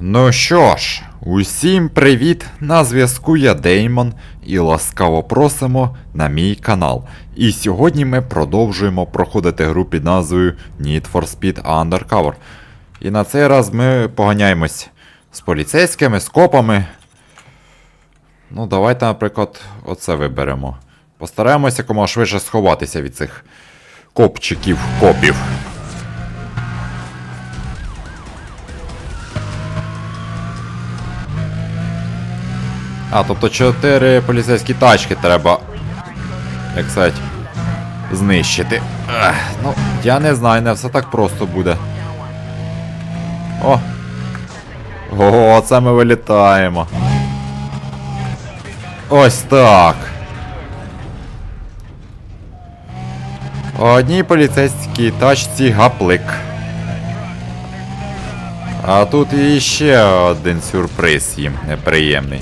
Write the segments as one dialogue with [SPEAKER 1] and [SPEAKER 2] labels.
[SPEAKER 1] Ну що ж, усім привіт! На зв'язку я Деймон і ласкаво просимо на мій канал. І сьогодні ми продовжуємо проходити гру під назвою Need for Speed Undercover. І на цей раз ми поганяємось з поліцейськими, з копами. Ну, давайте, наприклад, оце виберемо. Постараємося якомога швидше сховатися від цих копчиків, А, тобто 4 поліцейські тачки треба, як сказати, знищити. Ех, ну, я не знаю, не все так просто буде. О! Ого, це ми вилітаємо. Ось так. Одній поліцейській тачці гаплик. А тут іще один сюрприз їм неприємний.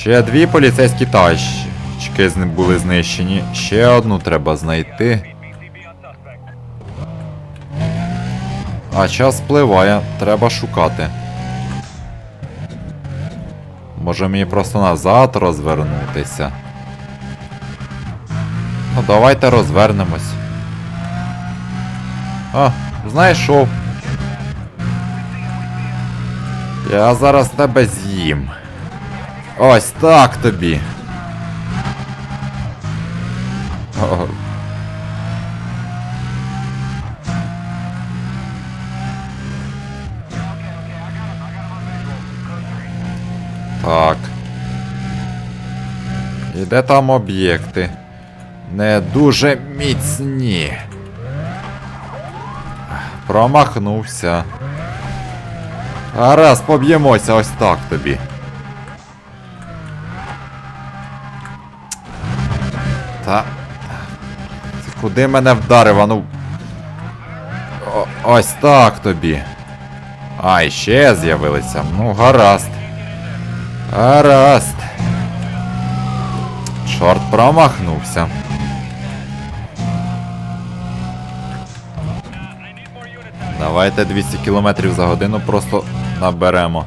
[SPEAKER 1] Ще дві поліцейські тачки були знищені. Ще одну треба знайти. А час спливає, треба шукати. Може мені просто назад розвернутися. Ну давайте розвернемось. А, знайшов. Я зараз тебе з'їм. Ось так тобі. О. Так. І де там об'єкти? Не дуже міцні. Промахнувся. Гаразд, поб'ємося ось так тобі. Та. Ти Куди мене вдарив, а ну. О, ось так тобі. А, і ще з'явилися. Ну, гаразд. Гаразд. Чорт промахнувся. Давайте 200 км за годину просто наберемо.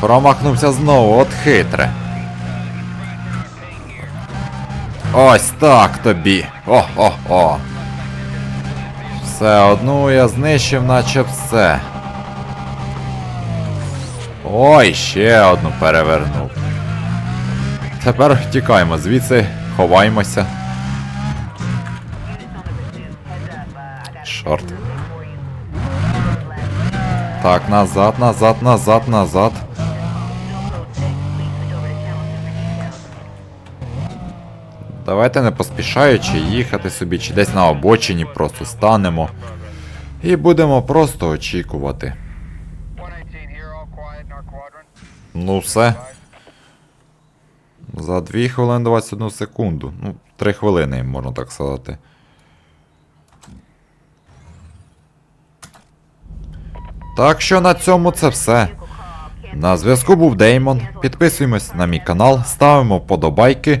[SPEAKER 1] Промахнувся знову, от хитре. Ось так тобі. О-о-о. Все, одну я знищив, наче все. Ой, ще одну перевернув. Тепер тікаємо звідси, ховаємося. Чорт. Так, назад, назад, назад, назад. Давайте не поспішаючи їхати собі, чи десь на обочині просто станемо. І будемо просто очікувати.
[SPEAKER 2] 118 here, all quiet in our quadrant.
[SPEAKER 1] Ну все. За 2 хвилини 21 секунду. Ну, 3 хвилини, можна так сказати. Так що на цьому це все. На зв'язку був Деймон. Підписуємось на мій канал, ставимо вподобайки,